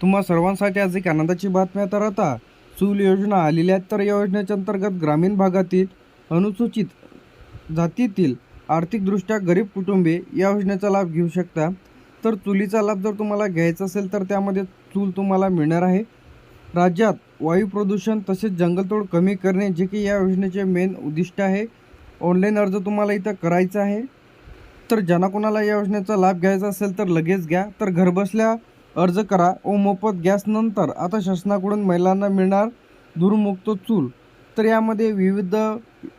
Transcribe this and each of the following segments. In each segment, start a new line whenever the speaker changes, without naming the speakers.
तुम्हा सर्वांसाठी आज एक आनंदाची बातमी तर आता चूल योजना आलेली आहेत तर या योजनेच्या अंतर्गत ग्रामीण भागातील अनुसूचित जातीतील आर्थिकदृष्ट्या गरीब कुटुंबे या योजनेचा लाभ घेऊ शकता. तर चुलीचा लाभ जर तुम्हाला घ्यायचा असेल तर त्यामध्ये चूल तुम्हाला मिळणार आहे. राज्यात वायू प्रदूषण तसेच जंगलतोड कमी करणे जे की या योजनेचे मेन उद्दिष्ट आहे. ऑनलाईन अर्ज तुम्हाला इथं करायचा आहे. तर ज्यांना कोणाला या योजनेचा लाभ घ्यायचा असेल तर लगेच घ्या. तर घरबसल्या अर्ज करा व मोफत गॅस नंतर आता शासनाकडून महिलांना मिळणार धूरमुक्त चूल. तर यामध्ये विविध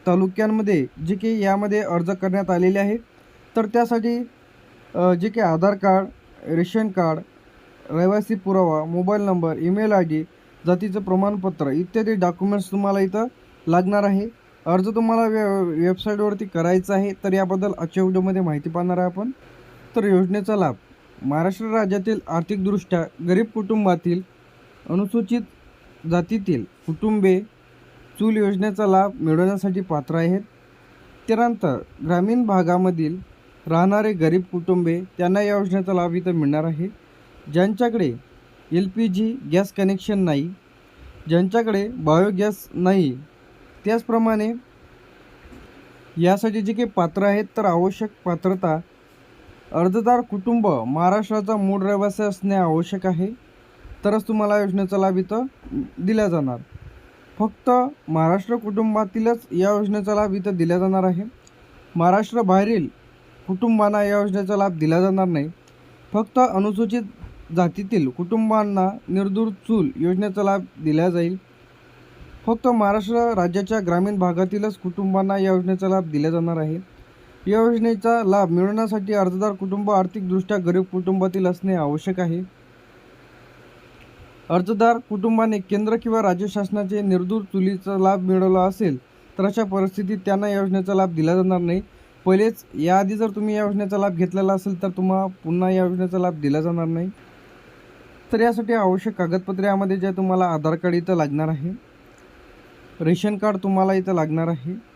तालुक्यांमध्ये जे काही यामध्ये अर्ज करण्यात आलेले आहे. तर त्यासाठी जे काही आधार कार्ड रेशन कार्ड रहिवासी पुरावा mobile number email I D जातीचं प्रमाणपत्र इत्यादी डॉक्युमेंट्स तुम्हाला इथं लागणार आहे. अर्ज तुम्हाला वे वेबसाईटवरती करायचा आहे तर याबद्दल आजच्या व्हिडिओमध्ये माहिती पाहणार आहे आपण. तर योजनेचा लाभ महाराष्ट्र राज्यातील आर्थिकदृष्ट्या गरीब कुटुंबातील अनुसूचित जातीतील कुटुंबे चूल योजनेचा लाभ मिळवण्यासाठी पात्र आहेत. त्यानंतर ग्रामीण भागामधील राहणारे गरीब कुटुंबे त्यांना या योजनेचा लाभ इथं मिळणार आहे. ज्यांच्याकडे L P G gas connection नाही ज्यांच्याकडे बायोगॅस नाही त्याचप्रमाणे यासाठी जे काही पात्र आहेत तर आवश्यक पात्रता अर्जदार कुटुंब महाराष्ट्राचा मूळ रहिवासी असणे आवश्यक आहे. तरच तुम्हाला योजनेचा लाभ इथं दिला जाणार. फक्त महाराष्ट्र कुटुंबातीलच या योजनेचा लाभ इथं दिला जाणार आहे. महाराष्ट्र बाहेरील कुटुंबांना या योजनेचा लाभ दिला जाणार नाही. फक्त अनुसूचित जातीतील कुटुंबांना निर्दूर चूल योजनेचा लाभ दिला जाईल. फक्त महाराष्ट्र राज्याच्या ग्रामीण भागातीलच कुटुंबांना या योजनेचा लाभ दिला जाणार आहे. या योजनेचा लाभ मिळवण्यासाठी अर्जदार कुटुंब आर्थिकदृष्ट्या गरीब कुटुंबातील असणे आवश्यक आहे. अर्जदार कुटुंबाने केंद्र किंवा राज्य शासनाचे निर्दूर चुलीचा लाभ मिळवला असेल तर अशा परिस्थितीत त्यांना या योजनेचा लाभ दिला जाणार नाही. पहिलेच याआधी जर तुम्ही या योजनेचा लाभ घेतलेला असेल तर तुम्हाला पुन्हा या योजनेचा लाभ दिला जाणार नाही. तर यासाठी आवश्यक कागदपत्रे यामध्ये जे तुम्हाला आधार कार्ड इथं लागणार आहे. रेशन कार्ड तुम्हाला इथं लागणार आहे.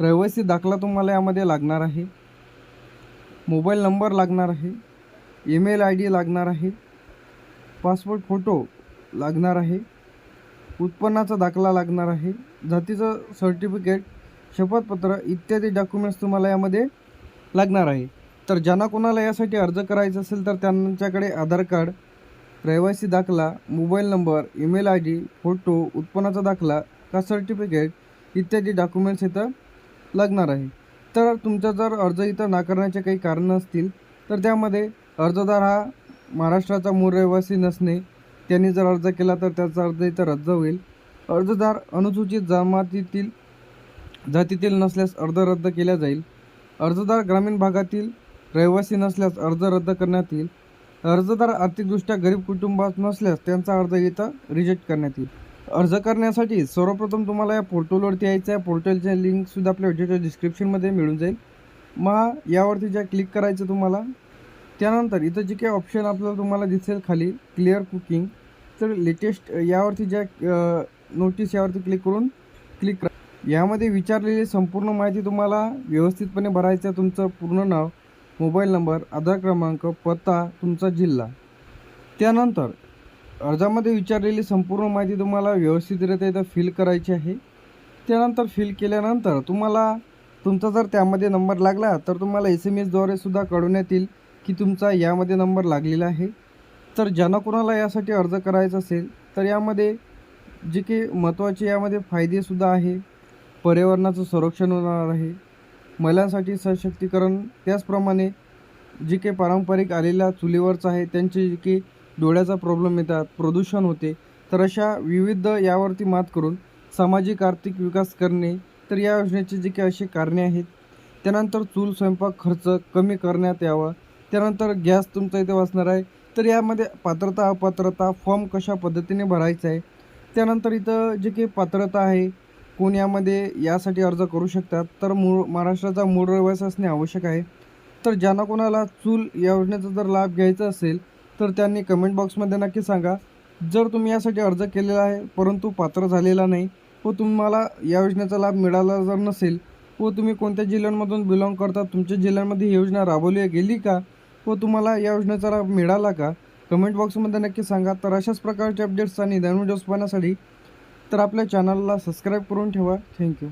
रहिवासी दाखला तुम्हाला यामध्ये लागणार आहे. मोबाईल नंबर लागणार आहे. ईमेल आय डी लागणार आहे. पासपोर्ट फोटो लागणार आहे. उत्पन्नाचा दाखला लागणार आहे. जातीचं सर्टिफिकेट शपथपत्र इत्यादी डॉक्युमेंट्स तुम्हाला यामध्ये लागणार आहे. तर ज्यांना कोणाला यासाठी अर्ज करायचा असेल तर त्यांच्याकडे आधार कार्ड रहिवासी दाखला mobile number email I D photo उत्पन्नाचा दाखला का सर्टिफिकेट इत्यादी डॉक्युमेंट्स इथं लागणार आहे. तर तुमचा जर अर्ज इथं नाकारण्याचे काही कारणं असतील तर त्यामध्ये अर्जदार हा महाराष्ट्राचा मूळ रहिवासी नसणे त्यांनी जर अर्ज केला तर त्याचा अर्ज इथं रद्द होईल. अर्जदार अनुसूचित जमातीतील जातीतील नसल्यास अर्ज रद्द केला जाईल. अर्जदार ग्रामीण भागातील रहिवासी नसल्यास अर्ज रद्द करण्यात येईल. अर्जदार आर्थिकदृष्ट्या गरीब कुटुंबात नसल्यास त्यांचा अर्ज इथं रिजेक्ट करण्यात येईल. अर्ज करण्यासाठी सर्वप्रथम तुम्हाला या पोर्टलवरती यायचं आहे. पोर्टलच्या लिंकसुद्धा आपल्या व्हिडिओच्या डिस्क्रिप्शनमध्ये मिळून जाईल. मग यावरती ज्या क्लिक करायचं तुम्हाला त्यानंतर इथं जे काही ऑप्शन आपल्याला तुम्हाला दिसेल खाली क्लिअर कुकिंग तर लेटेस्ट यावरती ज्या नोटीस यावरती क्लिक करून क्लिक करा. यामध्ये विचारलेली संपूर्ण माहिती तुम्हाला व्यवस्थितपणे भरायचं आहे तुमचं पूर्ण नाव मोबाईल नंबर आधार क्रमांक पत्ता तुमचा जिल्हा. त्यानंतर अर्जामध्ये विचारलेली संपूर्ण माहिती तुम्हाला व्यवस्थितरित्या इथं फिल करायची आहे. त्यानंतर फिल केल्यानंतर तुम्हाला तुमचा जर त्यामध्ये नंबर लागला तर तुम्हाला एस एम एसद्वारे सुद्धा कळवण्यात येईल की तुमचा यामध्ये नंबर लागलेला आहे. तर ज्यांना कोणाला यासाठी अर्ज करायचा असेल तर यामध्ये जे काही महत्त्वाचे यामध्ये फायदेसुद्धा आहे. पर्यावरणाचं संरक्षण होणार आहे. महिलांसाठी सशक्तीकरण त्याचप्रमाणे जे काही पारंपरिक आलेल्या चुलीवरचं आहे त्यांचे जे काही डोळ्याचा प्रॉब्लेम येतात प्रदूषण होते तर अशा विविध यावरती मात करून सामाजिक आर्थिक विकास करणे तर या योजनेचे जे काही असे कारणे आहेत त्यानंतर चूल स्वयंपाक खर्च कमी करण्यात यावा त्यानंतर गॅस तुमचा इथे वाचणार आहे तर यामध्ये पात्रता अपात्रता फॉर्म कशा पद्धतीने भरायचा आहे त्यानंतर इथं जे काही पात्रता आहे कोण यामध्ये यासाठी अर्ज करू शकतात तर मूळ महाराष्ट्राचा मूळ रहिवासी असणे आवश्यक आहे तर ज्यांना कोणाला चूल या योजनेचा जर लाभ घ्यायचा असेल तर त्यांनी कमेंट बॉक्समध्ये नक्की सांगा. जर तुम्ही यासाठी अर्ज केलेला आहे परंतु पात्र झालेला नाही व तुम्हाला या योजनेचा लाभ मिळाला जर नसेल व तुम्ही कोणत्या जिल्ह्यांमधून बिलॉंग करता तुमच्या जिल्ह्यांमध्ये ही योजना राबवली गेली का व तुम्हाला या योजनेचा लाभ मिळाला का कमेंट बॉक्समध्ये नक्की सांगा. तर अशाच प्रकारचे अपडेट्स आणि नवीन व्हिडिओज पाहण्यासाठी तर आपल्या चॅनलला सबस्क्राईब करून ठेवा. थँक्यू